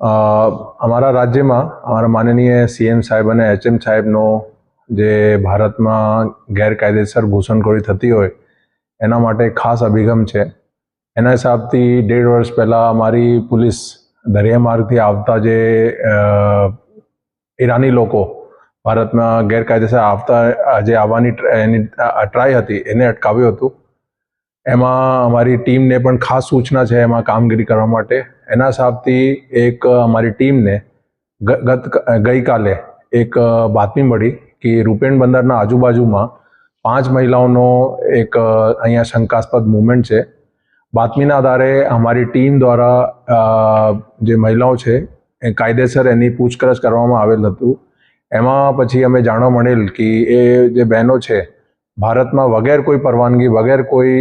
અમારા રાજ્યમાં અમારા માનનીય સીએમ સાહેબ અને એચએમ સાહેબનો જે ભારતમાં ગેરકાયદેસર ઘૂસણખોરી થતી હોય, એના માટે ખાસ અભિગમ છે. એના હિસાબથી ડેઢ વર્ષ પહેલાં અમારી પોલીસ દરિયામાર્ગથી આવતા જે ઈરાની લોકો ભારતમાં ગેરકાયદેસર આવતા, જે આવવાની એની ટ્રાય હતી, એને અટકાવ્યું હતું. એમાં અમારી ટીમને પણ ખાસ સૂચના છે એમાં કામગીરી કરવા માટે. એના હિસાબથી એક અમારી ટીમને ગત ગઈકાલે એક બાતમી મળી કે રૂપેણ બંદરના આજુબાજુમાં પાંચ મહિલાઓનો એક અહીંયા શંકાસ્પદ મુવમેન્ટ છે. બાતમીના આધારે અમારી ટીમ દ્વારા જે મહિલાઓ છે એ કાયદેસર એની પૂછપરછ કરવામાં આવેલ હતું. એમાં પછી અમે જાણવા મળેલ કે એ જે બહેનો છે ભારતમાં વગેર કોઈ પરવાનગી, વગેર કોઈ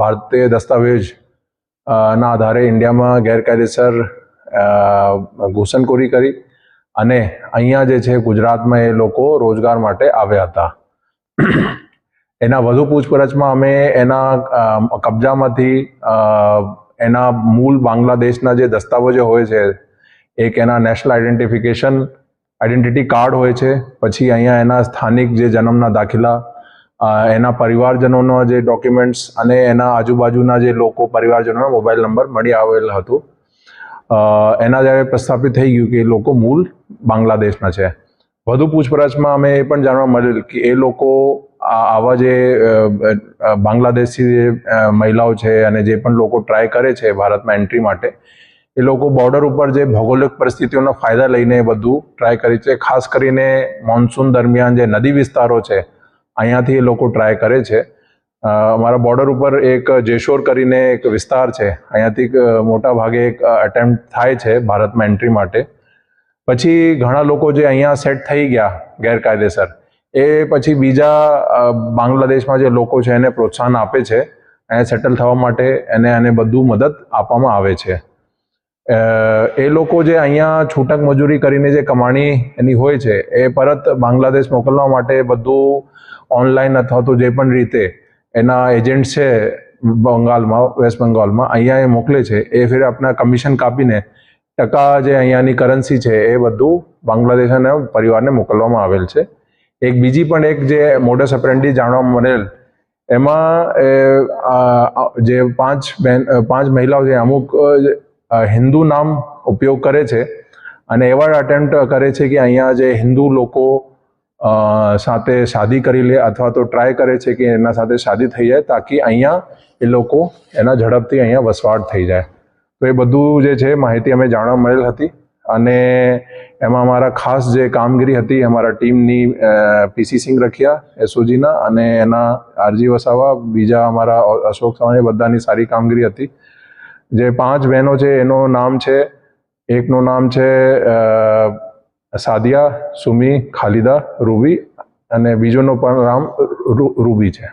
ભારતીય દસ્તાવેજ ના આધારે ઇન્ડિયામાં ગેરકાયદેસર ઘૂસણખોરી કરી અને અહીંયા જે છે ગુજરાતમાં એ લોકો રોજગાર માટે આવ્યા હતા. એના વધુ પૂછપરછમાં અમે એના કબજામાંથી એના મૂળ બાંગ્લાદેશના જે દસ્તાવેજો હોય છે, એક એના નેશનલ આઈડેન્ટિફિકેશન આઈડેન્ટિટી કાર્ડ હોય છે, પછી અહીંયા એના સ્થાનિક જે જન્મના દાખલા એના પરિવારજનોના જે ડોક્યુમેન્ટ્સ અને એના આજુબાજુના જે લોકો પરિવારજનોનો મોબાઈલ નંબર મળી આવેલ હતું. એના જ્યારે પ્રસ્થાપિત થઈ ગયું કે એ લોકો મૂળ બાંગ્લાદેશના છે. વધુ પૂછપરછમાં અમે એ પણ જાણવા મળેલ કે એ લોકો આવા જે બાંગ્લાદેશી જે મહિલાઓ છે અને જે પણ લોકો ટ્રાય કરે છે ભારતમાં એન્ટ્રી માટે, એ લોકો બોર્ડર ઉપર જે ભૌગોલિક પરિસ્થિતિઓનો ફાયદા લઈને બધું ટ્રાય કરી છે. ખાસ કરીને મોન્સૂન દરમિયાન જે નદી વિસ્તારો છે અહીંયાથી એ લોકો ટ્રાય કરે છે. અમારા બોર્ડર ઉપર એક જેશોર કરીને એક વિસ્તાર છે. અહીંયાથી મોટા ભાગે એક અટેમ્પ્ટ થાય છે ભારતમાં એન્ટ્રી માટે. પછી ઘણા લોકો જે અહીંયા સેટ થઈ ગયા ગેરકાયદેસર, એ પછી બીજા બાંગ્લાદેશમાં જે લોકો છે એને પ્રોત્સાહન આપે છે અહીંયા સેટલ થવા માટે એને એને બધું મદદ આપવામાં આવે છે. એ લોકો જે અહીંયા છૂટક મજૂરી કરીને જે કમાણી એની હોય છે, એ પરત બાંગ્લાદેશ મોકલવા માટે બધું ઓનલાઈન અથવા તો જે પણ રીતે એના એજન્ટ છે બંગાળમાં વેસ્ટ બંગાળમાં અહીંયા એ મોકલે છે, એ ફિર આપણા કમિશન કાપીને ટકા જે અહીંયાની કરન્સી છે, એ બધું બાંગ્લાદેશ અને પરિવારને મોકલવામાં આવેલ છે. એક બીજી પણ એક જે મોડસ અપ્રેન્ડી જાણવા મળેલ, એમાં જે પાંચ બેન, પાંચ મહિલાઓ છે, અમુક હિન્દુ નામ ઉપયોગ કરે છે અને એવા અટેમ્પ્ટ કરે છે કે અહીંયા જે હિન્દુ લોકો સાથે શાદી કરી લે અથવા તો ટ્રાય કરે છે કે એના સાથે શાદી થઈ જાય તાકી અહીંયા એ લોકો એના ઝડપથી અહીંયા વસવાટ થઈ જાય. તો એ બધું જે છે માહિતી અમે જાણવા મળેલ હતી અને એમાં અમારા ખાસ જે કામગીરી હતી અમારા ટીમની પીસી સિંગ રખિયા, એસઓજીના અને એના આરજી વસાવા, બીજા અમારા અશોક સવાણી બધાની સારી કામગીરી હતી. જે પાંચ બહેનો છે, એનું નામ છે, એકનું નામ છે સાદિયા, સુમી, ખાલિદા, રૂબી અને બીજોનું પણ નામ રૂબી છે.